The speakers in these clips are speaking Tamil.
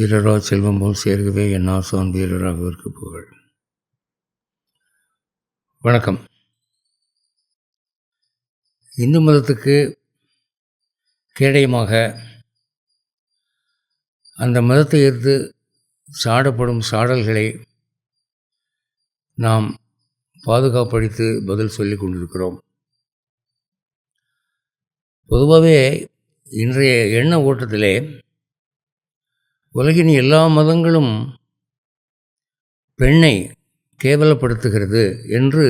சீரரா செல்வம் போல் சேர்கவே என் ஆசான் வீரராகவிற்கு புகழ். வணக்கம். இந்து மதத்துக்கு கேடயமாக அந்த மதத்தை எதிர்த்து சாடப்படும் சாடல்களை நாம் பாதுகாப்பளித்து பதில் சொல்லிக் கொண்டிருக்கிறோம். பொதுவாகவே இன்றைய எண்ண ஓட்டத்திலே உலகின் எல்லா மதங்களும் பெண்ணை கேவலப்படுத்துகிறது என்று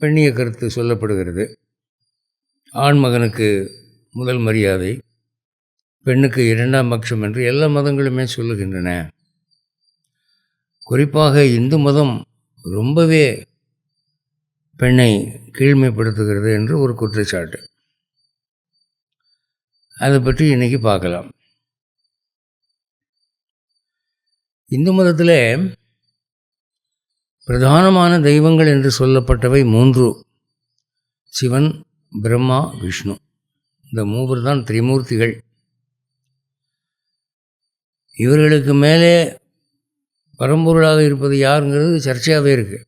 பெண்ணிய கருத்து சொல்லப்படுகிறது. ஆண் மகனுக்கு முதல் மரியாதை பெண்ணுக்கு இரண்டாம் பட்சம் என்று எல்லா மதங்களுமே சொல்லுகின்றன. குறிப்பாக இந்து மதம் ரொம்பவே பெண்ணை கீழ்மைப்படுத்துகிறது என்று ஒரு குற்றச்சாட்டு. அதை பற்றி இன்றைக்கி பார்க்கலாம். இந்து மதத்தில் பிரதானமான தெய்வங்கள் என்று சொல்லப்பட்டவை மூன்று. சிவன் பிரம்மா விஷ்ணு. இந்த மூவர் தான் திரிமூர்த்திகள். இவர்களுக்கு மேலே பரம்பொருளாக இருப்பது யாருங்கிறது சர்ச்சையாகவே இருக்குது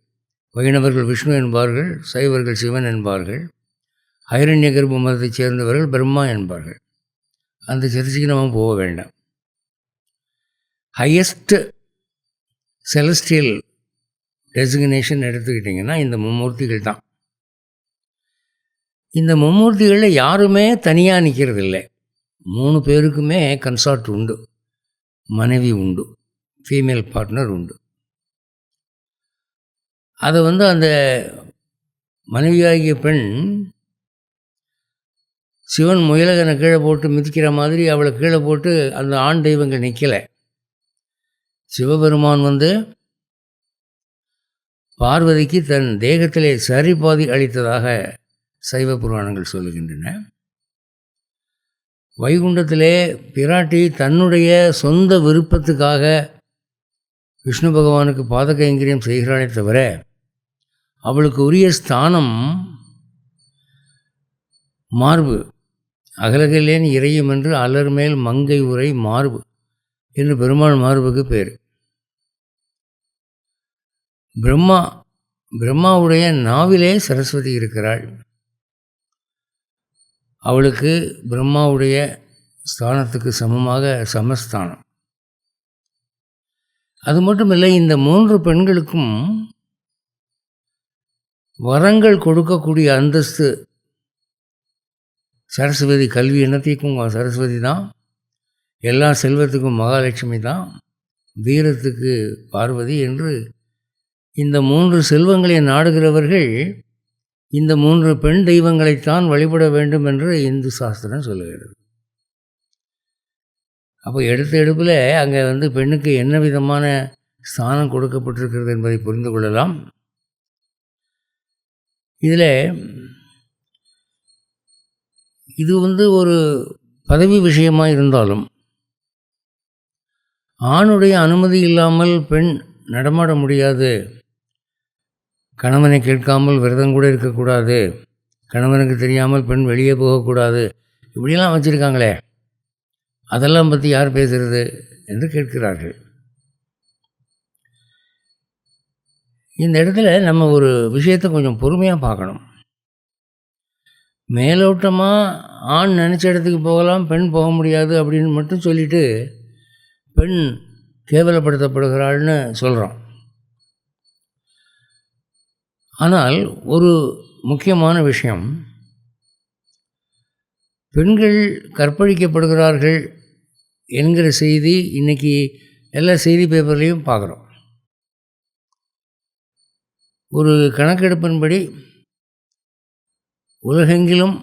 வைணவர்கள் விஷ்ணு என்பார்கள் சைவர்கள் சிவன் என்பார்கள் ஐரண்ய கர்ப்ப மதத்தைச் சேர்ந்தவர்கள் பிரம்மா என்பார்கள். அந்த சர்ச்சுக்கு நம்ம போக வேண்டாம். ஹையஸ்ட் செலஸ்டியல் டெசிக்னேஷன் எடுத்துக்கிட்டிங்கன்னா இந்த மும்மூர்த்திகள் தான். இந்த மும்மூர்த்திகளில் யாருமே தனியாக நிற்கிறது இல்லை மூணு பேருக்குமே கன்சார்ட் உண்டு. மனைவி உண்டு. ஃபீமேல் பார்ட்னர் உண்டு. அதை வந்து அந்த மனைவியாகிய பெண் சிவன் முயலகனை கீழே போட்டு மிதிக்கிற மாதிரி அவளை கீழே போட்டு அந்த ஆண் தெய்வங்கள் நிற்கலை சிவபெருமான் வந்து பார்வதிக்கு தன் தேகத்திலே சரிபாதி அளித்ததாக சைவ புராணங்கள் சொல்லுகின்றன. வைகுண்டத்திலே பிராட்டி தன்னுடைய சொந்த விருப்பத்துக்காக விஷ்ணு பகவானுக்கு பாதகைங்கரியம் செய்கிறாளே தவிர அவளுக்கு உரிய ஸ்தானம் மார்பு. அகலகிலேன் இறையும் என்று அலர் மேல் மங்கை உரை மார்பு என்று பெருமாள் மார்புக்கு பேர். பிரம்மா பிரம்மாவுடைய நாவிலே சரஸ்வதி இருக்கிறாள். அவளுக்கு பிரம்மாவுடைய ஸ்தானத்துக்கு சமமாக சமஸ்தானம். அது மட்டும் இல்லை இந்த மூன்று பெண்களுக்கும் வரங்கள் கொடுக்கக்கூடிய அந்தஸ்து சரஸ்வதி கல்வி என்னத்தையும் சரஸ்வதி தான். எல்லா செல்வத்துக்கும் மகாலட்சுமி தான். வீரத்துக்கு பார்வதி என்று இந்த மூன்று செல்வங்களை நாடுகிறவர்கள் இந்த மூன்று பெண் தெய்வங்களைத்தான் வழிபட வேண்டும் என்று இந்து சாஸ்திரம் சொல்லுகிறது. அப்போ எடுத்த எடுப்பில் அங்கே வந்து பெண்ணுக்கு என்ன விதமான ஸ்தானம் கொடுக்கப்பட்டிருக்கிறது என்பதை புரிந்து கொள்ளலாம். இதில் இது வந்து ஒரு பதவி விஷயமாக இருந்தாலும் ஆணுடைய அனுமதி இல்லாமல் பெண் நடமாட முடியாது. கணவனை கேட்காமல் விரதம் கூட இருக்கக்கூடாது கணவனுக்கு தெரியாமல் பெண் வெளியே போகக்கூடாது இப்படியெல்லாம் வச்சுருக்காங்களே. அதெல்லாம் பற்றி யார் பேசுகிறது என்று கேட்கிறார்கள். இந்த இடத்துல நம்ம ஒரு விஷயத்தை கொஞ்சம் பொறுமையாக பார்க்கணும். மேலோட்டமாக ஆண் நினச்ச இடத்துக்கு போகலாம் பெண் போக முடியாது அப்படின்னு மட்டும் சொல்லிட்டு பெண் கேவலப்படுத்தப்படுகிறாள்னு சொல்கிறோம் ஆனால் ஒரு முக்கியமான விஷயம் பெண்கள் கற்பழிக்கப்படுகிறார்கள் என்கிற செய்தி இன்றைக்கி எல்லா செய்தி பேப்பர்லேயும் பார்க்குறோம் ஒரு கணக்கெடுப்பின்படி உலகெங்கிலும்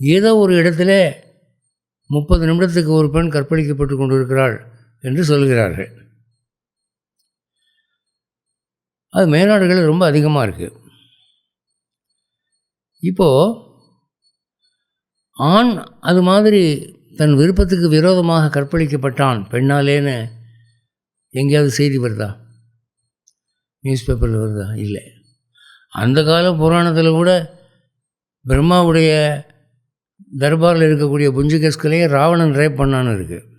ஏதோ ஒரு இடத்துல முப்பது நிமிடத்துக்கு ஒரு பெண் கற்பழிக்கப்பட்டு கொண்டிருக்கிறாள் என்று சொல்கிறார்கள். அது மேலாடுகள் ரொம்ப அதிகமாக இருக்குது இப்போது ஆண் அது மாதிரி தன் விருப்பத்துக்கு விரோதமாக கற்பழிக்கப்பட்டான் பெண்ணாலேன்னு எங்கேயாவது செய்தி வருதா? நியூஸ் பேப்பரில் வருதா? இல்லை. அந்த கால புராணத்தில் கூட பிரம்மாவுடைய தர்பாரில் இருக்கக்கூடிய புஞ்சிகஸ்கலையே ராவணன் ரேப் பண்ணான்னு இருக்குது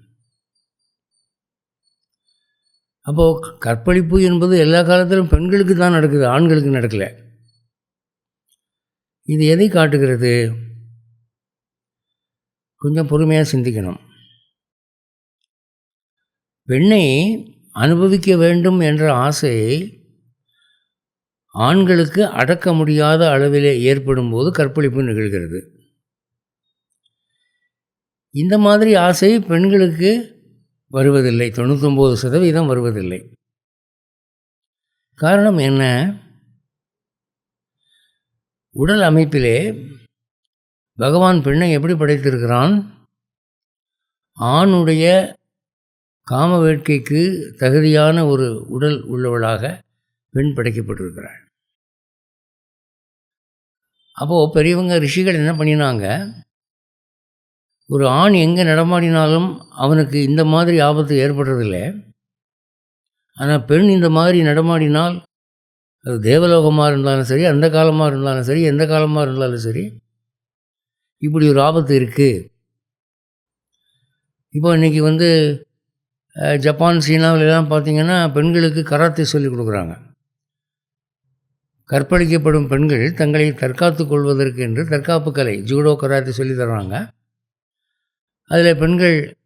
அப்போது கற்பழிப்பு என்பது எல்லா காலத்திலும் பெண்களுக்கு தான் நடக்குது ஆண்களுக்கு நடக்கலை. இது எதை காட்டுகிறது? கொஞ்சம் பொறுமையாக சிந்திக்கணும். பெண்ணை அனுபவிக்க வேண்டும் என்ற ஆசையை ஆண்களுக்கு அடக்க முடியாத அளவிலே ஏற்படும் போது கற்பழிப்பு நிகழ்கிறது. இந்த மாதிரி ஆசை பெண்களுக்கு வருவதில்லை. தொண்ணூத்தொம்பது சதவீதம் வருவதில்லை. காரணம் என்ன? உடல் அமைப்பிலே பகவான் பெண்ணை எப்படி படைத்திருக்கிறான்? ஆணுடைய காம வேட்கைக்கு தகுதியான ஒரு உடல் உள்ளவளாக பெண் படைக்கப்பட்டிருக்கிறாள். அப்போது பெரியவங்க ரிஷிகள் என்ன பண்ணினாங்க? ஒரு ஆண் எங்கே நடமாடினாலும் அவனுக்கு இந்த மாதிரி ஆபத்து ஏற்படுறதில்லை. ஆனால் பெண் இந்த மாதிரி நடமாடினால் அது தேவலோகமாக இருந்தாலும் சரி அந்த காலமாக இருந்தாலும் சரி எந்த காலமாக இருந்தாலும் சரி இப்படி ஒரு ஆபத்து இருக்குது இப்போ இன்றைக்கி வந்து ஜப்பான் சீனாவிலலாம் பார்த்திங்கன்னா பெண்களுக்கு கராத்தே சொல்லிக் கொடுக்குறாங்க. கற்பழிக்கப்படும் பெண்கள் தங்களை தற்காத்துக் கொள்வதற்கு என்று தற்காப்பு கலை ஜூடோ கராத்தே சொல்லி தர்றாங்க. அதில் பெண்கள்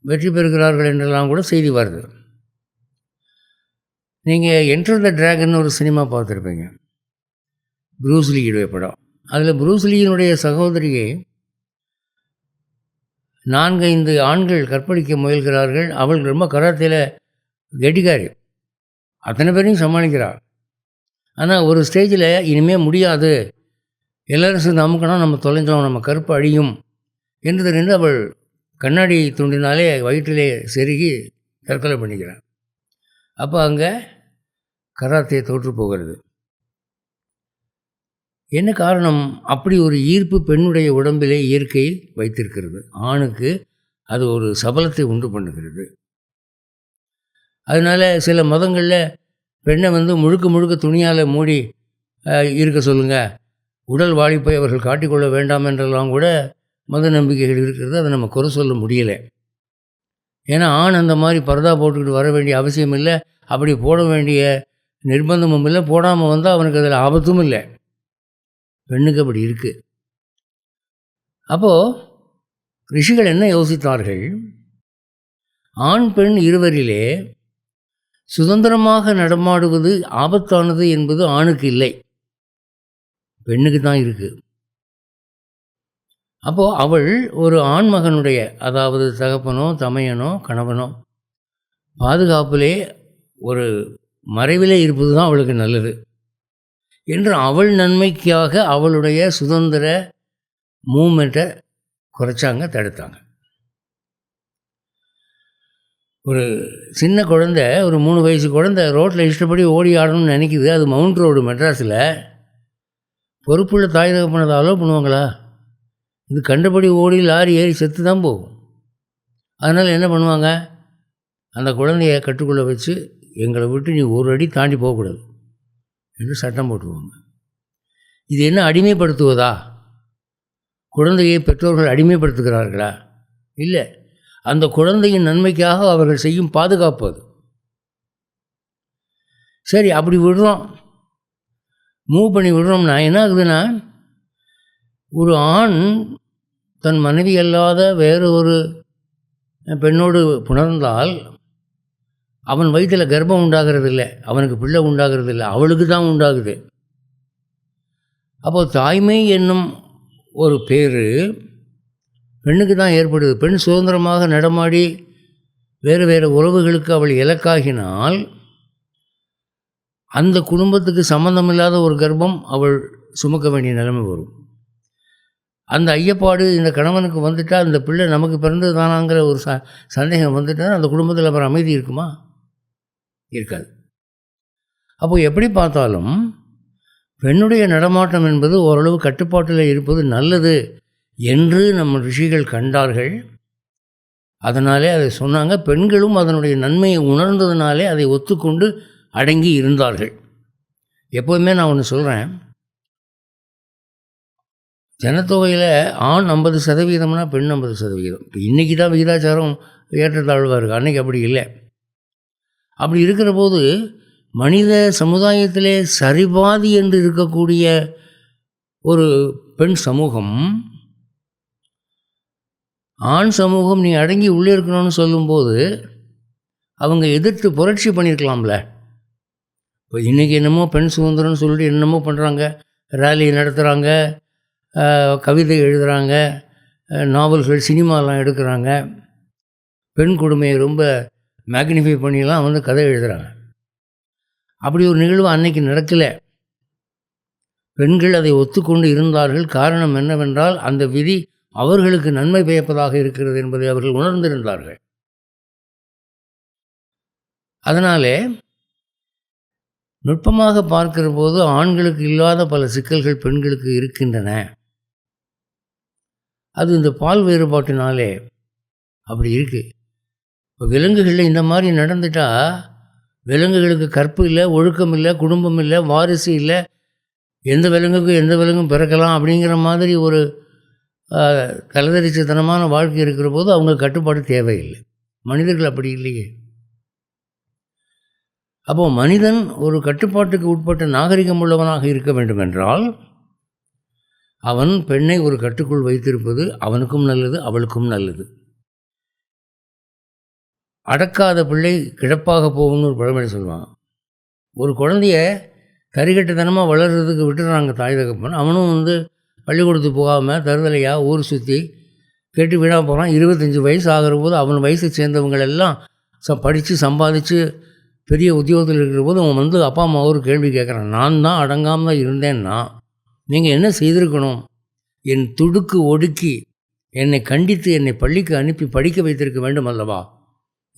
வெற்றி பெறுகிறார்கள் என்றெல்லாம் கூட செய்தி வருது. நீங்கள் என்டர் த ட்ராகன் ஒரு சினிமா பார்த்துருப்பீங்க. ப்ரூஸ்லியுடைய படம். அதில் ப்ரூஸ்லியினுடைய சகோதரியை நான்கைந்து ஆண்கள் கற்பழிக்க முயல்கிறார்கள். அவள் ரொம்ப கராத்தையில் கெட்டிக்காரி. அத்தனை பேரையும் சமாளிக்கிறாள். ஆனால் ஒரு ஸ்டேஜில் இனிமேல் முடியாது. எல்லாரும் சேர்ந்து அமுக்கணும் நம்ம தொலைஞ்சோம் நம்ம கருப்பு அழியும் என்று தெரிந்து அவள் கண்ணாடி துண்டினாலே வயிற்றிலே செருகி தற்கொலை பண்ணிக்கிறாள் அப்போ அங்கே கராத்தே தோற்று போகிறது. என்ன காரணம்? அப்படி ஒரு ஈர்ப்பு பெண்ணுடைய உடம்பிலே இயற்கையில் வைத்திருக்கிறது. ஆணுக்கு அது ஒரு சபலத்தை உண்டு பண்ணுகிறது. அதனால் சில மதங்களில் பெண்ணை வந்து முழுக்க முழுக்க துணியால் மூடி இருக்க சொல்லுங்கள் உடல் வாழிப்பை அவர்கள் காட்டிக்கொள்ள வேண்டாம் என்றெல்லாம் கூட மத நம்பிக்கைகள் இருக்கிறது. அதை நம்ம குறை சொல்ல முடியலை. ஏன்னா ஆண் அந்த மாதிரி பரதா போட்டுக்கிட்டு வர வேண்டிய அவசியம் இல்லை. அப்படி போட வேண்டிய நிர்பந்தமும் இல்லை. போடாமல் வந்தால் அவனுக்கு அதில் ஆபத்தும் இல்லை. பெண்ணுக்கு அப்படி இருக்குது அப்போது ரிஷிகள் என்ன யோசித்தார்கள்? ஆண் பெண் இருவரிலே சுதந்திரமாக நடமாடுவது ஆபத்தானது என்பது ஆணுக்கு இல்லை. பெண்ணுக்கு தான் இருக்குது அப்போது அவள் ஒரு ஆண்மகனுடைய அதாவது தகப்பனோ தமையனோ கணவனோ பாதுகாப்பிலே ஒரு மறைவிலே இருப்பது தான் அவளுக்கு நல்லது. என்று அவள் நன்மைக்காக அவளுடைய சுதந்திர மூமெண்ட்டை குறைச்சாங்க தடுத்தாங்க. ஒரு சின்ன குழந்தை ஒரு மூணு வயசு குழந்தை ரோட்டில் இஷ்டப்படி ஓடி ஆடணும்னு நினைக்குது. அது மவுண்ட் ரோடு மெட்ராஸில். பொறுப்புள்ள தாய் தகப்பனதை அலோவ் பண்ணுவாங்களா? இது கண்டபடி ஓடி லாரி ஏறி செத்து தான் போகும். அதனால் என்ன பண்ணுவாங்க? அந்த குழந்தைய கட்டுக்குள்ளே வச்சு எங்களை விட்டு நீ ஒரு அடி தாண்டி போகக்கூடாது என்று சட்டம் போட்டுருவாங்க. இது என்ன அடிமைப்படுத்துவதா? குழந்தையை பெற்றோர்கள் அடிமைப்படுத்துகிறார்களா? இல்லை. அந்த குழந்தையின் நன்மைக்காக அவர்கள் செய்யும் பாதுகாப்பு அது. சரி அப்படி விடுறோம். மூவ் பண்ணி விடுறோம்னா என்ன ஆகுதுன்னா ஒரு ஆண் தன் மனைவி அல்லாத வேறு ஒரு பெண்ணோடு புணர்ந்தால் அவன் வயிற்றில் கர்ப்பம் உண்டாகிறது இல்லை அவனுக்கு பிள்ளை உண்டாகிறது இல்லை அவளுக்கு தான் உண்டாகுது. அப்போது தாய்மை என்னும் ஒரு பேர் பெண்ணுக்கு தான் ஏற்படுது. பெண் சுதந்திரமாக நடமாடி வேறு வேறு உறவுகளுக்கு அவள் இலக்காகினால் அந்த குடும்பத்துக்கு சம்மந்தமில்லாத ஒரு கர்ப்பம் அவள் சுமக்க வேண்டிய நிலைமை வரும். அந்த ஐயப்பாடு இந்த கணவனுக்கு வந்துட்டால் இந்த பிள்ளை நமக்கு பிறந்தது தானாங்கிற ஒரு ச சந்தேகம் வந்துட்டால் அந்த குடும்பத்தில் அப்புறம் அமைதி இருக்குமா? இருக்காது. அப்போ எப்படி பார்த்தாலும் பெண்ணுடைய நடமாட்டம் என்பது ஓரளவு கட்டுப்பாட்டில் இருப்பது நல்லது. என்று நம்ம ரிஷிகள் கண்டார்கள். அதனாலே அதை சொன்னாங்க. பெண்களும் அதனுடைய நன்மையை உணர்ந்ததுனாலே அதை ஒத்துக்கொண்டு அடங்கி இருந்தார்கள். எப்போதுமே நான் ஒன்று சொல்கிறேன் ஜனத்தொகையில் ஆண் ஐம்பது சதவீதம்னா பெண் ஐம்பது சதவீதம். இப்போ இன்றைக்கி தான் விகிதாச்சாரம் ஏற்றத்தாழ்வாக இருக்குது அன்றைக்கி அப்படி இல்லை. அப்படி இருக்கிற போது மனித சமுதாயத்திலே சரிபாதி என்று இருக்கக்கூடிய ஒரு பெண் சமூகம் ஆண் சமூகம் நீ அடங்கி உள்ளே இருக்கணும்னு சொல்லும்போது அவங்க எதிர்த்து புரட்சி பண்ணியிருக்கலாம்ல. இப்போ இன்றைக்கி என்னமோ பெண் சுதந்திரம்னு சொல்லிட்டு என்னமோ பண்ணுறாங்க ரேலி நடத்துகிறாங்க கவிதை எழுதுகிறாங்க நாவல்கள் சினிமாலாம் எடுக்கிறாங்க. பெண் கொடுமையை ரொம்ப மேக்னிஃபை பண்ணிலாம் வந்து கதை எழுதுகிறாங்க அப்படி ஒரு நிகழ்வு அன்னைக்கு நடக்கலை. பெண்கள் அதை ஒத்துக்கொண்டு இருந்தார்கள். காரணம் என்னவென்றால் அந்த விதி அவர்களுக்கு நன்மை பயப்பதாக இருக்கிறது என்பதை அவர்கள் உணர்ந்திருந்தார்கள். அதனாலே நுட்பமாக பார்க்கிற போது ஆண்களுக்கு இல்லாத பல சிக்கல்கள் பெண்களுக்கு இருக்கின்றன. அது இந்த பால் வேறுபாட்டினாலே அப்படி இருக்குது இப்போ விலங்குகளில் இந்த மாதிரி நடந்துட்டால் விலங்குகளுக்கு கற்பு இல்லை ஒழுக்கம் இல்லை குடும்பம் இல்லை வாரிசு இல்லை எந்த விலங்குக்கும் எந்த விலங்கும் பிறக்கலாம் அப்படிங்கிற மாதிரி ஒரு தலைதரிச்சத்தனமான வாழ்க்கை இருக்கிற போது அவங்க கட்டுப்பாடு தேவையில்லை. மனிதர்கள் அப்படி இல்லையே. அப்போது மனிதன் ஒரு கட்டுப்பாட்டுக்கு உட்பட்ட நாகரிகம் உள்ளவனாக இருக்க வேண்டும் என்றால் அவன் பெண்ணை ஒரு கட்டுக்குள் வைத்திருப்பது அவனுக்கும் நல்லது அவளுக்கும் நல்லது. அடக்காத பிள்ளை கிடப்பாக போகும்னு ஒரு பழமொழி சொல்லுவான். ஒரு குழந்தைய கரிகட்டுத்தனமாக வளர்கிறதுக்கு விட்டுறாங்க தாய் தகப்பன். அவனும் வந்து பள்ளிக்கூடத்துக்கு போகாமல் தருதலையாக ஊர் சுற்றி கேட்டு வீணாக போகிறான் இருபத்தஞ்சி வயசு ஆகிற போது அவன் வயசை சேர்ந்தவங்களெல்லாம் ச படித்து சம்பாதிச்சு பெரிய உத்தியோகத்தில் இருக்கிற போது அவன் வந்து அப்பா அம்மா ஒரு கேள்வி கேட்குறான். நான் தான் அடங்காமல் தான் இருந்தேன்னா நீங்கள் என்ன செய்திருக்கணும்? என் துடுக்கு ஒடுக்கி என்னை கண்டித்து என்னை பள்ளிக்கு அனுப்பி படிக்க வைத்திருக்க வேண்டும் அல்லவா?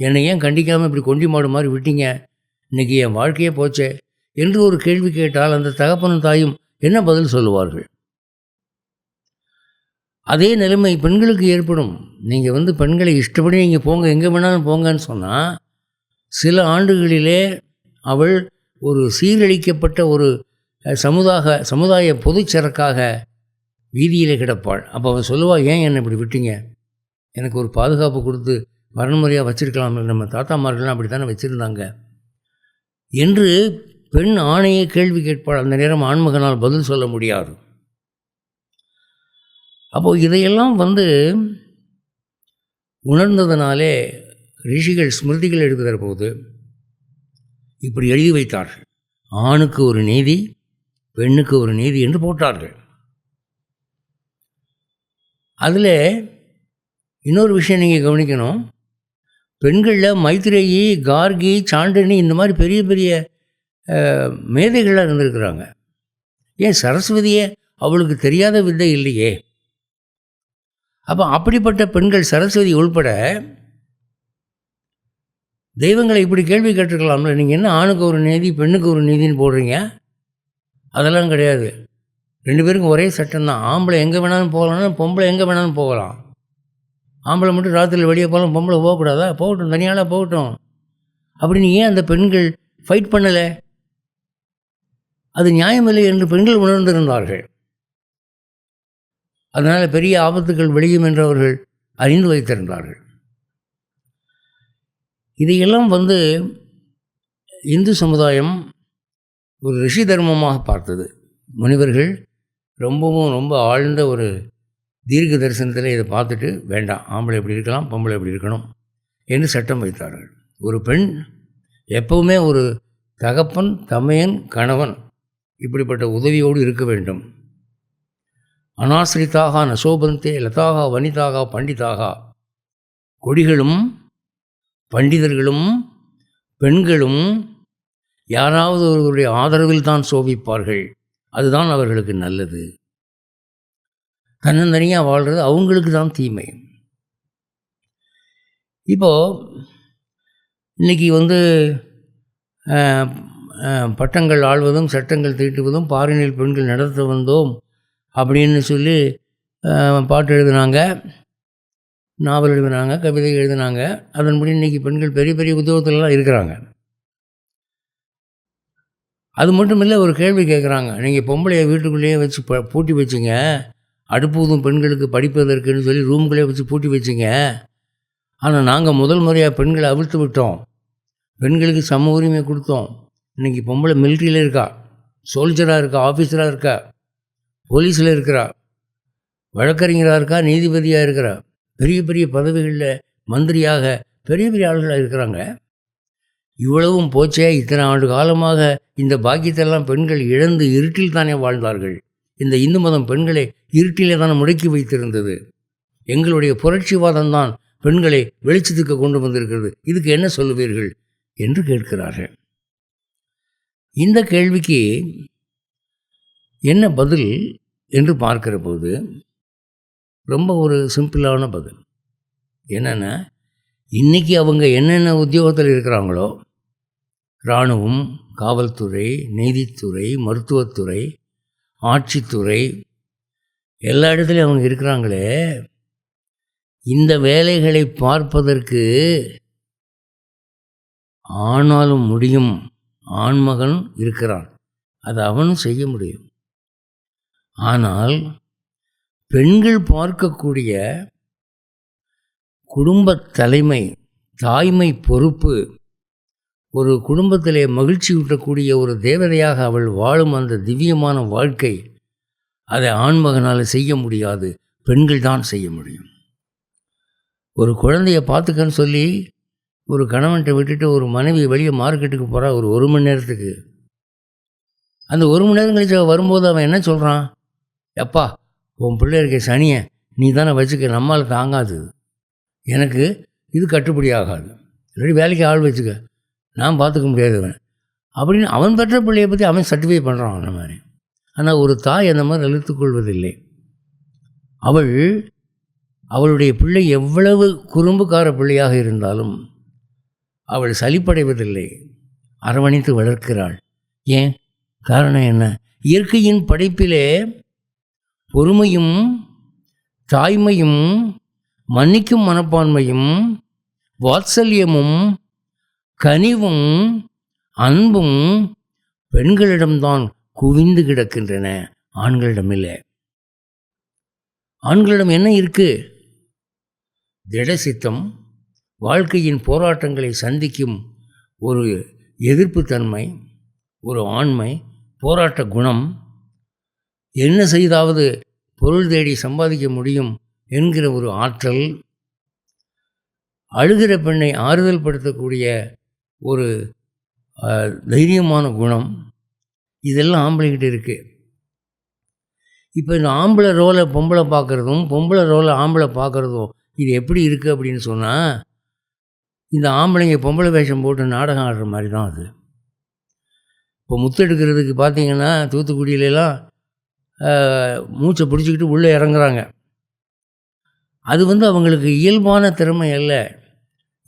என்னை ஏன் கண்டிக்காமல் இப்படி கொண்டி மாடு மாதிரி விட்டீங்க? இன்றைக்கி என் வாழ்க்கையே போச்சே என்று ஒரு கேள்வி கேட்டால் அந்த தகப்பனும் தாயும் என்ன பதில் சொல்லுவார்கள்? அதே நிலைமை பெண்களுக்கு ஏற்படும். நீங்கள் வந்து பெண்களை இஷ்டப்படி நீங்கள் போங்க எங்கே வேணாலும் போங்கன்னு சொன்னால் சில ஆண்டுகளிலே அவள் ஒரு சீரழிக்கப்பட்ட ஒரு சமுதாக சமுதாய பொதுச்சரக்காக வீதியில் கிடப்பாள். அப்போ அவள் சொல்லுவாள் ஏன் என்னை இப்படி விட்டீங்க? எனக்கு ஒரு பாதுகாப்பு கொடுத்து வரன்முறையாக வச்சுருக்கலாம் நம்ம தாத்தாமார்கள்லாம் அப்படி தானே வச்சுருந்தாங்க. என்று பெண் ஆணையை கேள்வி கேட்பாள். அந்த நேரம் ஆண்மகனால் பதில் சொல்ல முடியாது. அப்போது இதையெல்லாம் வந்து உணர்ந்ததுனாலே ரிஷிகள் ஸ்மிருதிகள் எழுதுகிற போது இப்படி எழுதி வைத்தார்கள். ஆணுக்கு ஒரு நீதி பெண்ணுக்கு ஒரு நீதி என்று போட்டார்கள். அதில் இன்னொரு விஷயம் நீங்கள் கவனிக்கணும். பெண்களில் மைத்ரேயி கார்கி சாண்டனி இந்த மாதிரி பெரிய பெரிய மேதைகளாக இருந்திருக்கிறாங்க. ஏன் சரஸ்வதியே அவளுக்கு தெரியாத வித்தை இல்லையே? அப்போ அப்படிப்பட்ட பெண்கள் சரஸ்வதி உள்பட தெய்வங்களை இப்படி கேள்வி கேட்டிருக்கலாம்ல? நீங்கள் என்ன ஆணுக்கு ஒரு நீதி பெண்ணுக்கு ஒரு நீதின்னு போடுறீங்க? அதெல்லாம் கிடையாது. ரெண்டு பேருக்கும் ஒரே சட்டம் தான். ஆம்பளை எங்கே வேணாலும் போகலாம்னா பொம்பளை எங்கே வேணாலும் போகலாம். ஆம்பளை மட்டும் ராத்திரியில் வெளியே போகலாம் பொம்பளை போகக்கூடாதா? போகட்டும் தனியாலாம் போகட்டும். அப்படின்னு ஏன் அந்த பெண்கள் ஃபைட் பண்ணலை? அது நியாயமில்லை என்று பெண்கள் உணர்ந்திருந்தார்கள். அதனால் பெரிய ஆபத்துக்கள் விளையும் என்று அவர்கள் அறிந்து வைத்திருந்தார்கள். இதையெல்லாம் வந்து இந்து சமுதாயம் ஒரு ரிஷி தர்மமாக பார்த்தது. முனிவர்கள் ரொம்பவும் ரொம்ப ஆழ்ந்த ஒரு தீர்க்க தரிசனத்தில் இதை பார்த்துட்டு வேண்டாம் ஆம்பளை எப்படி இருக்கலாம் பொம்பளை எப்படி இருக்கணும் என்று சட்டம் வைத்தார்கள். ஒரு பெண் எப்பவுமே ஒரு தகப்பன் தமையன் கணவன் இப்படிப்பட்ட உதவியோடு இருக்க வேண்டும். அனாசிரித்தாக நசோபந்தே லதாக வனிதாக பண்டிதாக. கொடிகளும் பண்டிதர்களும் பெண்களும் யாராவது ஒருவருடைய ஆதரவில் தான் சோபிப்பார்கள். அதுதான் அவர்களுக்கு நல்லது. தன்னந்தனியாக வாழ்கிறது அவங்களுக்கு தான் தீமை. இப்போது இன்றைக்கி வந்து பட்டங்கள் ஆள்வதும் சட்டங்கள் தீட்டுவதும் பாரினில் பெண்கள் நடத்த வந்தோம். அப்படின்னு சொல்லி பாட்டு எழுதுனாங்க. நாவல் எழுதுனாங்க கவிதை எழுதுனாங்க. அதன்படி இன்றைக்கி பெண்கள் பெரிய பெரிய உத்தியோகத்திலலாம் இருக்கிறாங்க. அது மட்டும் இல்லை ஒரு கேள்வி கேட்குறாங்க நீங்கள் பொம்பளையை வீட்டுக்குள்ளேயே வச்சு பூட்டி வச்சுங்க. அடுப்பூதும் பெண்களுக்கு படிப்பதற்குன்னு சொல்லி ரூம்களே வச்சு பூட்டி வச்சுங்க. ஆனால் நாங்கள் முதல் முறையாக பெண்களை அவிழ்த்து விட்டோம். பெண்களுக்கு சம உரிமை கொடுத்தோம். இன்றைக்கி பொம்பளை மிலிட்ரியில் இருக்கா. சோல்ஜராக இருக்கா ஆஃபீஸராக இருக்கா. போலீஸில் இருக்கிறா. வழக்கறிஞராக இருக்கா நீதிபதியாக இருக்கிறா. பெரிய பெரிய பதவிகளில் மந்திரியாக பெரிய பெரிய ஆளுகளாக இருக்கிறாங்க. இவ்வளவும் போச்சே இத்தனை ஆண்டு காலமாக இந்த பாக்கியத்தெல்லாம் பெண்கள் இழந்து இருட்டில் தானே வாழ்ந்தார்கள். இந்த இந்து மதம் பெண்களை இருட்டிலே தானே முடக்கி வைத்திருந்தது. எங்களுடைய புரட்சிவாதம் தான் பெண்களை வெளிச்சத்துக்கு கொண்டு வந்திருக்கிறது. இதுக்கு என்ன சொல்லுவீர்கள்? என்று கேட்கிறார்கள். இந்த கேள்விக்கு என்ன பதில் என்று பார்க்கிற போது ரொம்ப ஒரு சிம்பிளான பதில். என்னென்னா இன்றைக்கி அவங்க என்னென்ன உத்தியோகத்தில் இருக்கிறாங்களோ இராணுவம் காவல்துறை நீதித்துறை மருத்துவத்துறை ஆட்சித்துறை எல்லா இடத்துலையும் அவங்க இருக்கிறாங்களே இந்த வேலைகளை பார்ப்பதற்கு ஆனாலும் முடியும் ஆண்மகன் இருக்கிறான். அது அவனும் செய்ய முடியும். ஆனால் பெண்கள் பார்க்கக்கூடிய குடும்ப தலைமை தாய்மை பொறுப்பு ஒரு குடும்பத்திலே மகிழ்ச்சி ஊட்டக்கூடிய ஒரு தேவதையாக அவள் வாழும் அந்த திவ்யமான வாழ்க்கை அதை ஆண்மகனால் செய்ய முடியாது பெண்கள் தான் செய்ய முடியும். ஒரு குழந்தைய பார்த்துக்கன்னு சொல்லி ஒரு கணவன்கிட்ட விட்டுட்டு ஒரு மனைவி வெளியே மார்க்கெட்டுக்கு போகிறா ஒரு ஒரு மணி நேரத்துக்கு. அந்த ஒரு மணி நேரம் கழிச்சு வரும்போது அவன் என்ன சொல்கிறான் எப்பா உன் பிள்ளை இருக்க சனியை நீ தானே வச்சுக்க நம்மால் தாங்காது. எனக்கு இது கட்டுப்படி ஆகாது. இல்லாட்டி வேலைக்கு ஆள் வச்சுக்க நான் பார்த்துக்க முடியாதவன் அப்படின்னு அவன் பெற்ற பிள்ளையை பற்றி அவன் சர்டிஃபை பண்ணுறான் அந்த மாதிரி. ஆனால் ஒரு தாய் அந்த மாதிரி அழுத்துக்கொள்வதில்லை அவள் அவளுடைய பிள்ளை எவ்வளவு குறும்புக்கார பிள்ளையாக இருந்தாலும் அவள் சலிப்படைவதில்லை. அரவணைத்து வளர்க்கிறாள். ஏன்? காரணம் என்ன? இயற்கையின் படைப்பிலே பொறுமையும் தாய்மையும் மன்னிக்கும் மனப்பான்மையும் வாத்சல்யமும் கனிவும் அன்பும் பெண்களிடம்தான் குவிந்து கிடக்கின்றன. ஆண்களிடம் இல்லை ஆண்களிடம் என்ன இருக்கு? திடசித்தம் வாழ்க்கையின் போராட்டங்களை சந்திக்கும் ஒரு எதிர்ப்பு தன்மை ஒரு ஆண்மை போராட்ட குணம் என்ன செய்தாவது? பொருள் தேடி சம்பாதிக்க முடியும் என்கிற ஒரு ஆற்றல் அழுகிற பெண்ணை ஆறுதல் படுத்தக்கூடிய ஒரு தைரியமான குணம் இதெல்லாம் ஆம்பளைக்கிட்ட இருக்குது இப்போ இந்த ஆம்பளை ரோலை பொம்பளை பார்க்குறதும் பொம்பளை ரோலை ஆம்பளை பார்க்குறதும் இது எப்படி இருக்குது அப்படின்னு சொன்னால் இந்த ஆம்பளைங்க பொம்பளை வேஷம் போட்டு நாடகம் ஆடுற மாதிரி தான் அது. இப்போ முத்தெடுக்கிறதுக்கு பார்த்திங்கன்னா தூத்துக்குடியிலலாம் மூச்சை பிடிச்சிக்கிட்டு உள்ளே இறங்குறாங்க. அது வந்து அவங்களுக்கு இயல்பான திறமை அல்ல.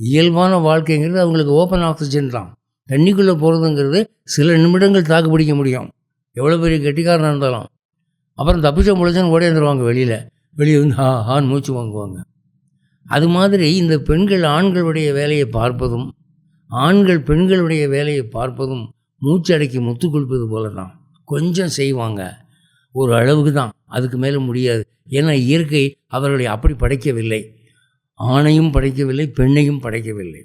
இயல்பான வாழ்க்கைங்கிறது அவங்களுக்கு ஓப்பன் ஆக்சிஜன் தான். தண்ணிக்குள்ளே போகிறதுங்கிறது சில நிமிடங்கள் தாக்கு பிடிக்க முடியும். எவ்வளோ பெரிய கெட்டிக்காரனாக இருந்தாலும். அப்புறம் தப்பிச்ச ஓடே ஓடியாந்துருவாங்க வெளியில். வெளியே வந்து ஹா ஹான் மூச்சு வாங்குவாங்க. அது மாதிரி இந்த பெண்கள் ஆண்களுடைய வேலையை பார்ப்பதும் ஆண்கள் பெண்களுடைய வேலையை பார்ப்பதும் மூச்சடக்கி முத்து கொடுப்பது போல தான் கொஞ்சம் செய்வாங்க. ஒரு அளவுக்கு தான். அதுக்கு மேலே முடியாது. ஏன்னா இயற்கை அவர்களை அப்படி படைக்கவில்லை. ஆணையும் படைக்கவில்லை பெண்ணையும் படைக்கவில்லை.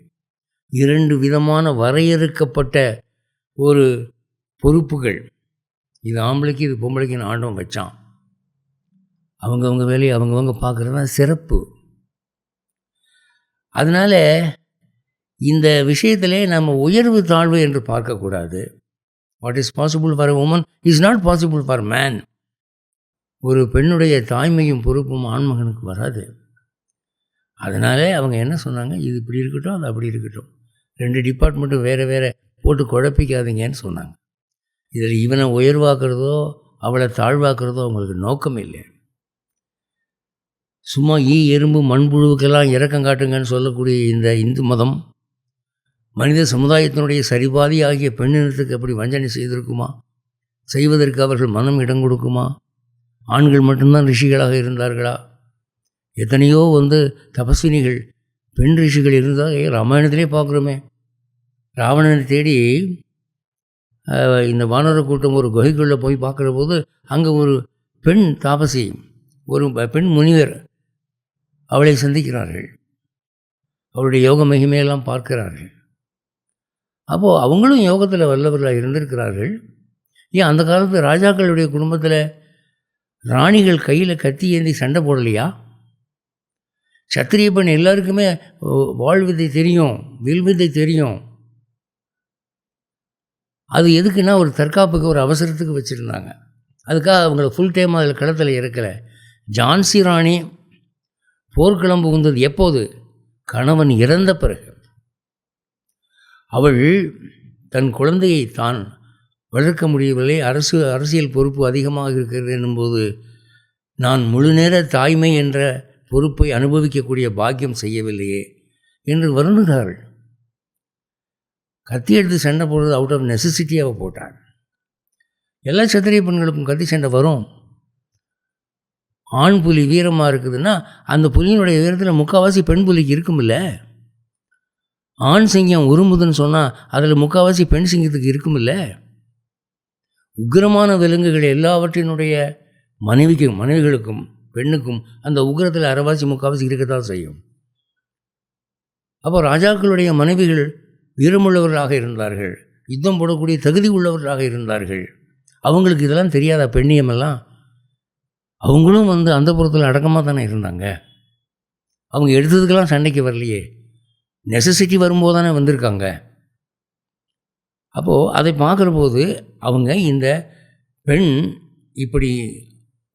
இரண்டு விதமான வரையறுக்கப்பட்ட ஒரு பொறுப்புகள். இது ஆம்பளைக்கு இது பொம்பளைக்குன்னு ஆண்டவன் வச்சான். அவங்கவுங்க வேலையை அவங்கவுங்க பார்க்குறது தான் சிறப்பு. அதனால் இந்த விஷயத்திலே நம்ம உயர்வு தாழ்வு என்று பார்க்கக்கூடாது. What is possible for woman is not possible for man ஒரு பெண்ணுடைய தாய்மையும் பொறுப்பும் ஆண்மகனுக்கு வராது. அதனாலே அவங்க என்ன சொன்னாங்க? இது இப்படி இருக்கட்டும் அது அப்படி இருக்கட்டும். ரெண்டு டிபார்ட்மெண்ட்டும் வேறு வேறு போட்டு குழப்பிக்காதீங்கன்னு சொன்னாங்க. இதில் இவனை உயர்வாக்குறதோ அவளை தாழ்வாக்குறதோ அவங்களுக்கு நோக்கம் இல்லை சும்மா ஈ எறும்பு மண்புழுவுக்கெல்லாம் இரக்கம் காட்டுங்கன்னு சொல்லக்கூடிய இந்த இந்து மதம் மனித சமுதாயத்தினுடைய சரிபாதி ஆகிய பெண்ணினத்துக்கு எப்படி வஞ்சனை செய்திருக்குமா? செய்வதற்கு அவர்கள் மனம் இடம் கொடுக்குமா? ஆண்கள் மட்டும்தான் ரிஷிகளாக இருந்தார்களா? எத்தனையோ வந்து தபஸ்வினிகள் பெண் ரிஷிகள் இருந்தால் ராமாயணத்திலே பார்க்குறோமே. ராவணனை தேடி இந்த வானர கூட்டம் ஒரு குகைக்குள்ளே போய் பார்க்குற போது அங்கே ஒரு பெண் தாபசி ஒரு ப- பெண் முனிவர் அவளை சந்திக்கிறார்கள். அவருடைய யோக மகிமையெல்லாம் பார்க்கிறார்கள். அப்போது அவங்களும் யோகத்தில் வல்லவர்களாக இருந்திருக்கிறார்கள். ஏன் அந்த காலத்து ராஜாக்களுடைய குடும்பத்தில் ராணிகள் கையில் கத்தி ஏந்தி சண்டை போடலையா? சத்திரியப்பன் எல்லாருக்குமே ஓ, தெரியும் வில் தெரியும். அது எதுக்குன்னா ஒரு தற்காப்புக்கு ஒரு அவசரத்துக்கு வச்சுருந்தாங்க. அதுக்காக அவங்கள ஃபுல் டைம் அதில் களத்தில் இருக்கலை ஜான்சி ராணி போர்க்கிளம்பு புகுந்தது எப்போது? கணவன் இறந்த பிறகு. அவள் தன் குழந்தையை தான் வளர்க்க முடியவில்லை. அரசு அரசியல் பொறுப்பு அதிகமாக இருக்கிறது என்னும்போது நான் முழு நேர தாய்மை என்ற பொறுப்பை அனுபவிக்கக்கூடிய பாக்கியம் செய்யவில்லையே என்று வருந்துகிறார்கள். கத்தி எடுத்து சண்டை போடுறது அவுட் ஆஃப் நெசசிட்டியாக போட்டார். எல்லா சத்திரிய பெண்களுக்கும் கத்தி சண்டை வரும். ஆண் புலி வீரமாக இருக்குதுன்னா அந்த புலியினுடைய வீரத்தில் முக்கால்வாசி பெண் புலிக்கு இருக்குமில்ல? ஆண் சிங்கம் உருமுதுன்னு சொன்னால் அதில் முக்கால்வாசி பெண் சிங்கத்துக்கு இருக்குமில்ல? உக்கிரமான விலங்குகள் எல்லாவற்றினுடைய மனைவிக்கும் மனைவிகளுக்கும் பெண்ணுக்கும் அந்த உக்கிரத்தில் அரைவாசி முக்காவாசி இருக்கத்தான் செய்யும். அப்போ ராஜாக்களுடைய மனைவிகள் வீரமுள்ளவர்களாக இருந்தார்கள் யுத்தம் போடக்கூடிய தகுதி உள்ளவர்களாக இருந்தார்கள். அவங்களுக்கு இதெல்லாம் தெரியாத? பெண்ணியமெல்லாம் அவங்களும் வந்து அந்த புறத்தில் அடக்கமாக தானே இருந்தாங்க. அவங்க எடுத்ததுக்கெல்லாம் சண்டைக்கு வரலையே. நெசசிட்டி வரும்போது தானே வந்திருக்காங்க. அப்போது அதை பார்க்குற போது அவங்க இந்த பெண் இப்படி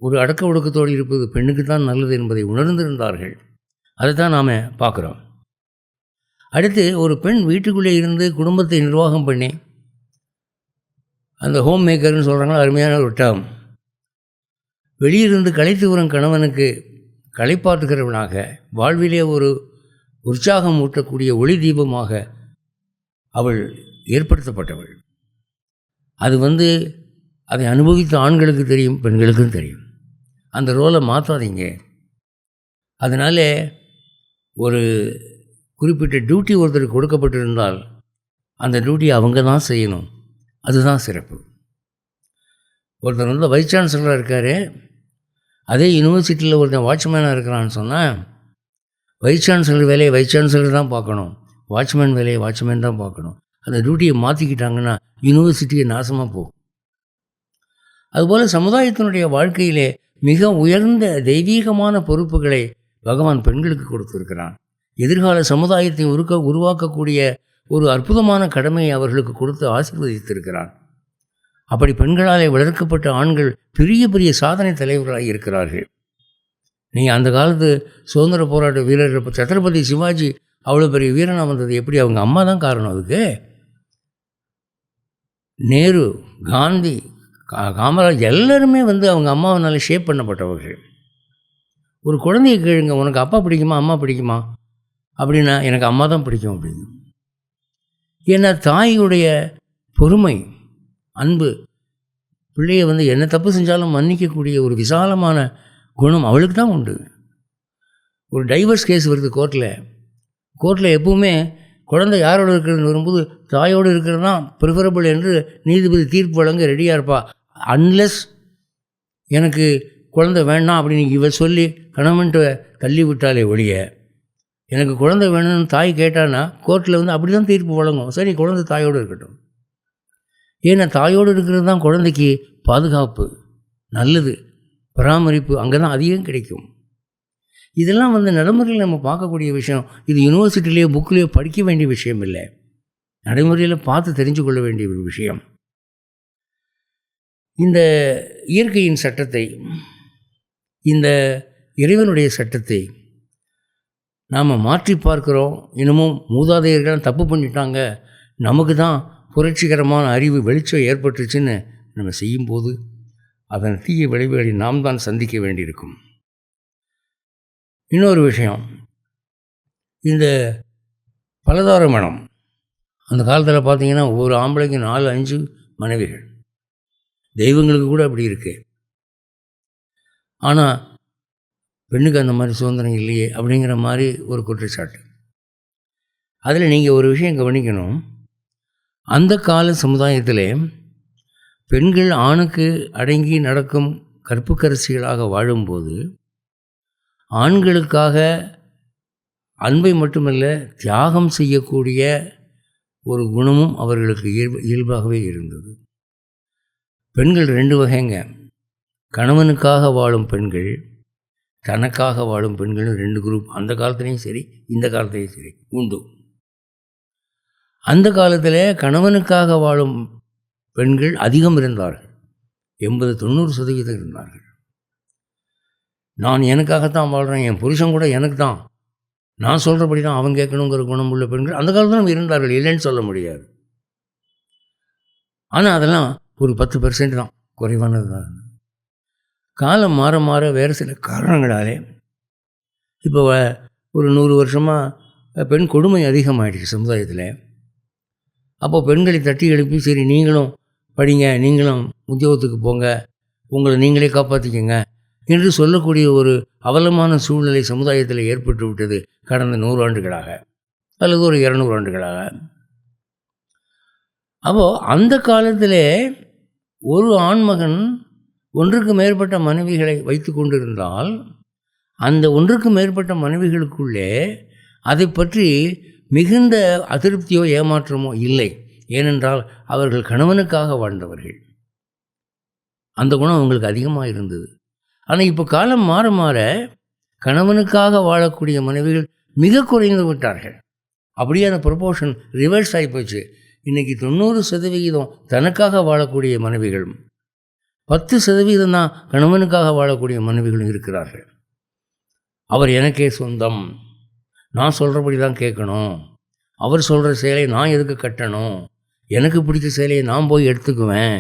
ஒரு அடக்க ஒடுக்கத்தோடு இருப்பது பெண்ணுக்கு தான் நல்லது என்பதை உணர்ந்திருந்தார்கள். அதை தான் நாம் பார்க்குறோம். அடுத்து ஒரு பெண் வீட்டுக்குள்ளே இருந்து குடும்பத்தை நிர்வாகம் பண்ணி அந்த ஹோம் மேக்கர்னு சொல்கிறாங்களா அருமையான ஒரு டேம் வெளியிருந்து களைத்து வரும் கணவனுக்கு களைப்பாற்றுகிறவனாக வாழ்விலே ஒரு உற்சாகம் ஊட்டக்கூடிய ஒளி தீபமாக அவள் ஏற்படுத்தப்பட்டவள். அது வந்து அதை அனுபவித்த ஆண்களுக்கு தெரியும் பெண்களுக்கும் தெரியும். அந்த ரோலை மாற்றாதீங்க அதனால் ஒரு குறிப்பிட்ட டியூட்டி ஒருத்தருக்கு கொடுக்கப்பட்டிருந்தால் அந்த டியூட்டி அவங்க தான் செய்யணும். அதுதான் சிறப்பு. ஒருத்தர் வந்து வைஸ் சான்சலராக இருக்கார். அதே யூனிவர்சிட்டியில் ஒருத்தன் வாட்ச்மேனாக இருக்கிறான்னு சொன்னால் வைஸ் சான்சலர் வேலையை வைஸ் சான்சலர் தான் பார்க்கணும். வாட்ச்மேன் வேலையை வாட்ச்மேன் தான் பார்க்கணும். அந்த டியூட்டியை மாற்றிக்கிட்டாங்கன்னா யூனிவர்சிட்டியை நாசமாக போகும். அதுபோல் சமுதாயத்தினுடைய வாழ்க்கையிலே மிக உயர்ந்த தெய்வீகமான பொறுப்புகளை பகவான் பெண்களுக்கு கொடுத்துருக்கிறான். எதிர்கால சமுதாயத்தை உருக்க உருவாக்கக்கூடிய ஒரு அற்புதமான கடமையை அவர்களுக்கு கொடுத்து ஆசீர்வதித்திருக்கிறான். அப்படி பெண்களாலே வளர்க்கப்பட்ட ஆண்கள் பெரிய பெரிய சாதனை தலைவர்களாக இருக்கிறார்கள். நீங்கள் அந்த காலத்து சுதந்திர போராட்ட வீரர் சத்ரபதி சிவாஜி அவ்வளோ பெரிய வீரனாக வந்தது எப்படி? அவங்க அம்மா தான் காரணம் அதுக்கு. நேரு காந்தி கா- காமராஜ் எல்லாருமே வந்து அவங்க அம்மாவனால ஷேப் பண்ணப்பட்டவர்கள். ஒரு குழந்தைய கேளுங்க உனக்கு அப்பா பிடிக்குமா அம்மா பிடிக்குமா? அப்படின்னா எனக்கு அம்மா தான் பிடிக்கும் அப்படின்னு. ஏன்னா தாயுடைய பொறுமை அன்பு பிள்ளைய வந்து என்ன தப்பு செஞ்சாலும் மன்னிக்கக்கூடிய ஒரு விசாலமான குணம் அவளுக்கு தான் உண்டு. ஒரு டைவர்ஸ் கேஸ் வருது கோர்ட்டில் கோர்ட்டில் எப்பவுமே குழந்தை யாரோட இருக்கிறதுன்னு வரும்போது தாயோடு இருக்கிறது தான் ப்ரிஃபரபிள் என்று நீதிபதி தீர்ப்பு வழங்க ரெடியாக இருப்பா. அன்லெஸ் எனக்கு குழந்தை வேண்டாம் அப்படின்னு இவ சொல்லி கணவன்ட்ட தள்ளி விட்டாலே ஒழிய எனக்கு குழந்தை வேணும்னு தாய் கேட்டான்னா கோர்ட்டில் வந்து அப்படி தான் தீர்ப்பு வழங்கும். சரி குழந்தை தாயோடு இருக்கட்டும். ஏன்னா தாயோடு இருக்கிறது தான் குழந்தைக்கு பாதுகாப்பு நல்லது பராமரிப்பு அங்கே தான் அதிகம் கிடைக்கும். இதெல்லாம் வந்து நடைமுறையில் நம்ம பார்க்கக்கூடிய விஷயம். இது யூனிவர்சிட்டிலேயோ புக்லேயோ படிக்க வேண்டிய விஷயம் இல்லை. நடைமுறையில் பார்த்து தெரிஞ்சு கொள்ள வேண்டிய ஒரு விஷயம். இந்த இயற்கையின் சட்டத்தை இந்த இறைவனுடைய சட்டத்தை நாம் மாற்றி பார்க்குறோம். இன்னமும் மூதாதையர்கள் தப்பு பண்ணிட்டாங்க. நமக்கு தான் புரட்சிகரமான அறிவு வெளிச்சம் ஏற்பட்டுச்சுன்னு நம்ம செய்யும்போது அதன் தீய விளைவுகளை நாம் தான் சந்திக்க வேண்டியிருக்கும். இன்னொரு விஷயம். இந்த பலதார மனம். அந்த காலத்தில் பார்த்தீங்கன்னா ஒரு ஆம்பளைக்கு நாலு அஞ்சு மனைவிகள். தெய்வங்களுக்கு கூட அப்படி இருக்கு. ஆனால் பெண்ணுக்கு அந்த மாதிரி சுதந்திரம் இல்லையே அப்படிங்கிற மாதிரி ஒரு குற்றச்சாட்டு. அதில் நீங்கள் ஒரு விஷயம் கவனிக்கணும். அந்த கால சமுதாயத்திலே பெண்கள் ஆணுக்கு அடங்கி நடக்கும் கற்புக்கரசிகளாக வாழும்போது ஆண்களுக்காக அன்பை மட்டுமல்ல தியாகம் செய்யக்கூடிய ஒரு குணமும் அவர்களுக்கு இயல்பு இயல்பாகவே இருந்தது. பெண்கள் ரெண்டு வகைங்க. கணவனுக்காக வாழும் பெண்கள் தனக்காக வாழும் பெண்களும் ரெண்டு குரூப் அந்த காலத்துலேயும் சரி இந்த காலத்துலேயும் சரி உண்டு. அந்த காலத்தில் கணவனுக்காக வாழும் பெண்கள் அதிகம் இருந்தார்கள். எண்பது தொண்ணூறு சதவீதம் இருந்தார்கள். நான் எனக்காகத்தான் வாழ்கிறேன் என் புருஷன் கூட எனக்கு தான் நான் சொல்கிறபடி தான் அவன் கேட்கணுங்கிற குணம் உள்ள பெண்கள் அந்த காலத்தில் இருந்தார்கள் இல்லைன்னு சொல்ல முடியாது. ஆனால் அதெல்லாம் ஒரு பத்து பெர்சன்ட் தான் குறைவானது தான். காலம் மாற மாற வேறு சில காரணங்களாலே இப்போ ஒரு நூறு வருஷமாக பெண் கொடுமை அதிகமாகிடுச்சு சமுதாயத்தில். அப்போ பெண்களை தட்டி எழுப்பி சரி நீங்களும் படிங்க நீங்களும் உத்தியோகத்துக்கு போங்க உங்களை நீங்களே காப்பாற்றிக்கங்க என்று சொல்லக்கூடிய ஒரு அவலமான சூழ்நிலை சமுதாயத்தில் ஏற்பட்டுவிட்டது கடந்த கடந்த நூறாண்டுகளாக அல்லது ஒரு இரநூறு ஆண்டுகளாக. அப்போது அந்த காலத்தில் ஒரு ஆண்மகன் ஒன்றுக்கு மேற்பட்ட மனைவிகளை வைத்து கொண்டிருந்தால் அந்த ஒன்றுக்கு மேற்பட்ட மனைவிகளுக்குள்ளே அதை பற்றி மிகுந்த அதிருப்தியோ ஏமாற்றமோ இல்லை. ஏனென்றால் அவர்கள் கணவனுக்காக வாழ்ந்தவர்கள். அந்த குணம் அவங்களுக்கு அதிகமாக இருந்தது ஆனால் இப்போ காலம் மாற மாற கணவனுக்காக வாழக்கூடிய மனைவிகள் மிக குறைந்து விட்டார்கள். அப்படியான ப்ரொபோர்ஷன் ரிவர்ஸ் ஆகி போச்சு. இன்றைக்கி தொண்ணூறு சதவிகிதம் தனக்காக வாழக்கூடிய மனைவிகளும் பத்து சதவீதம் தான் கணவனுக்காக வாழக்கூடிய மனைவிகளும் இருக்கிறார்கள். அவர் எனக்கே சொந்தம். நான் சொல்கிறபடி தான் கேட்கணும். அவர் சொல்கிற சேலை நான் எதுக்கு கட்டணும்? எனக்கு பிடிச்ச சேலையை நான் போய் எடுத்துக்குவேன்.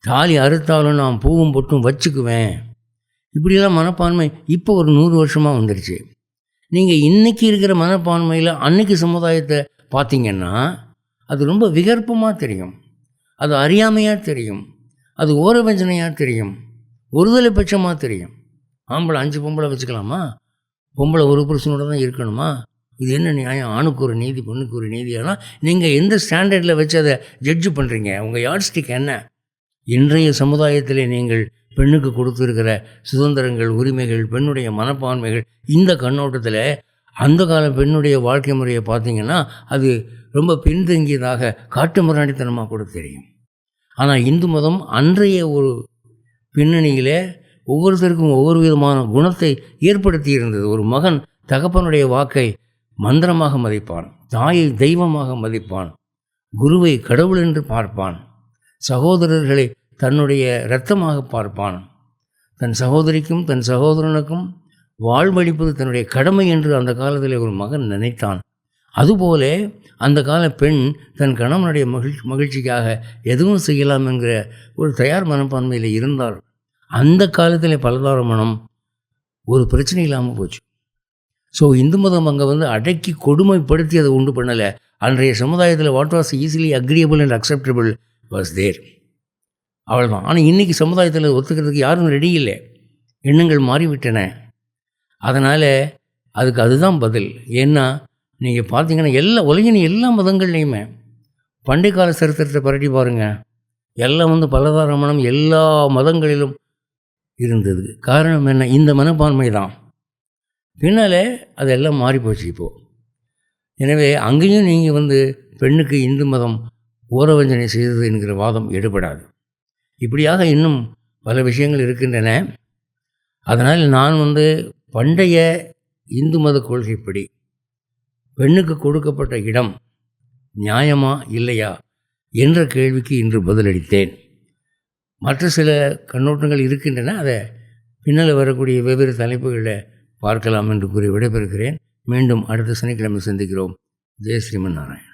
தாலி அறுத்தாலும் நான் பூவும் பொட்டும் வச்சுக்குவேன். இப்படியெல்லாம் மனப்பான்மை இப்போ ஒரு நூறு வருஷமாக வந்துடுச்சு நீங்கள் இன்றைக்கி இருக்கிற மனப்பான்மையில் அன்னைக்கு சமுதாயத்தை பார்த்தீங்கன்னா அது ரொம்ப விகற்பமாக தெரியும். அது அறியாமையாக தெரியும். அது ஓரவஞ்சனையாக தெரியும். ஒருதலை பட்சமாக தெரியும். ஆம்பளை அஞ்சு பொம்பளை வச்சுக்கலாமா? பொம்பளை ஒரு புருஷனோட தான் இருக்கணுமா? இது என்ன நியாயம்? ஆணுக்கு ஒரு நீதி பொண்ணுக்கு ஒரு நீதி. ஆனால் நீங்கள் எந்த ஸ்டாண்டர்டில் வச்சு அதை ஜட்ஜு பண்ணுறீங்க உங்கள் யார்ஸ்டிக் என்ன? இன்றைய சமுதாயத்தில் நீங்கள் பெண்ணுக்கு கொடுத்துருக்கிற சுதந்திரங்கள் உரிமைகள் பெண்ணுடைய மனப்பான்மைகள் இந்த கண்ணோட்டத்தில் அந்த கால பெண்ணுடைய வாழ்க்கை முறையை பார்த்தீங்கன்னா அது ரொம்ப பின்தங்கியதாக காட்டு முரணித்தனமாக கூட தெரியும். ஆனால் இந்து மதம் அன்றைய ஒரு பின்னணியில் ஒவ்வொருத்தருக்கும் ஒவ்வொரு விதமான குணத்தை ஏற்படுத்தி இருந்தது ஒரு மகன் தகப்பனுடைய வாக்கை மந்திரமாக மதிப்பான் தாயை தெய்வமாக மதிப்பான் குருவை கடவுள் என்று பார்ப்பான் சகோதரர்களை தன்னுடைய இரத்தமாக பார்ப்பான். தன் சகோதரிக்கும் தன் சகோதரனுக்கும் வாழ்வழிப்பது தன்னுடைய கடமை என்று அந்த காலத்தில் ஒரு மகன் நினைத்தான். அதுபோல அந்த கால பெண் தன் கணவனுடைய மகிழ்ச்சி மகிழ்ச்சிக்காக எதுவும் செய்யலாம் என்கிற ஒரு தயார் மனப்பான்மையில் இருந்தார் அந்த காலத்தில் பலதார மனம் ஒரு பிரச்சனை இல்லாமல் போச்சு. ஸோ இந்து மதம் அங்கே வந்து அடக்கி கொடுமைப்படுத்தி அதை உண்டு பண்ணலை. அன்றைய சமுதாயத்தில் what was easily agreeable and acceptable was there. அவ்வளோதான் ஆனால் இன்றைக்கி சமுதாயத்தில் ஒத்துக்கிறதுக்கு யாரும் ரெடி இல்லை. எண்ணங்கள் மாறிவிட்டன. அதனால் அதுக்கு அதுதான் பதில். ஏன்னா நீங்கள் பார்த்தீங்கன்னா எல்லா உலகின் எல்லா மதங்கள்லேயுமே பண்டை கால சரித்திரத்தை பரட்டி பாருங்கள் எல்லாம் வந்து பலதாரமணம் எல்லா மதங்களிலும் இருந்தது. காரணம் என்ன? இந்த மனப்பான்மை தான். பின்னால் அதெல்லாம் மாறிப்போச்சு இப்போது எனவே அங்கேயும் நீங்கள் வந்து பெண்ணுக்கு இந்து மதம் ஓரவஞ்சனை செய்தது என்கிற வாதம் எடுபடாது. இப்படியாக இன்னும் பல விஷயங்கள் இருக்கின்றன. அதனால் நான் வந்து பண்டைய இந்து மத கொள்கைப்படி பெண்ணுக்கு கொடுக்கப்பட்ட இடம் நியாயமா இல்லையா என்ற கேள்விக்கு இன்று பதிலளித்தேன். மற்ற சில கண்ணோட்டங்கள் இருக்கின்றன. அதை பின்னால் வரக்கூடிய வெவ்வேறு தலைப்புகளில் பார்க்கலாம் என்று கூறி விடைபெறுகிறேன். மீண்டும் அடுத்த சனிக்கிழமை சந்திக்கிறோம். ஜெய் ஸ்ரீமன் நாராயணன்.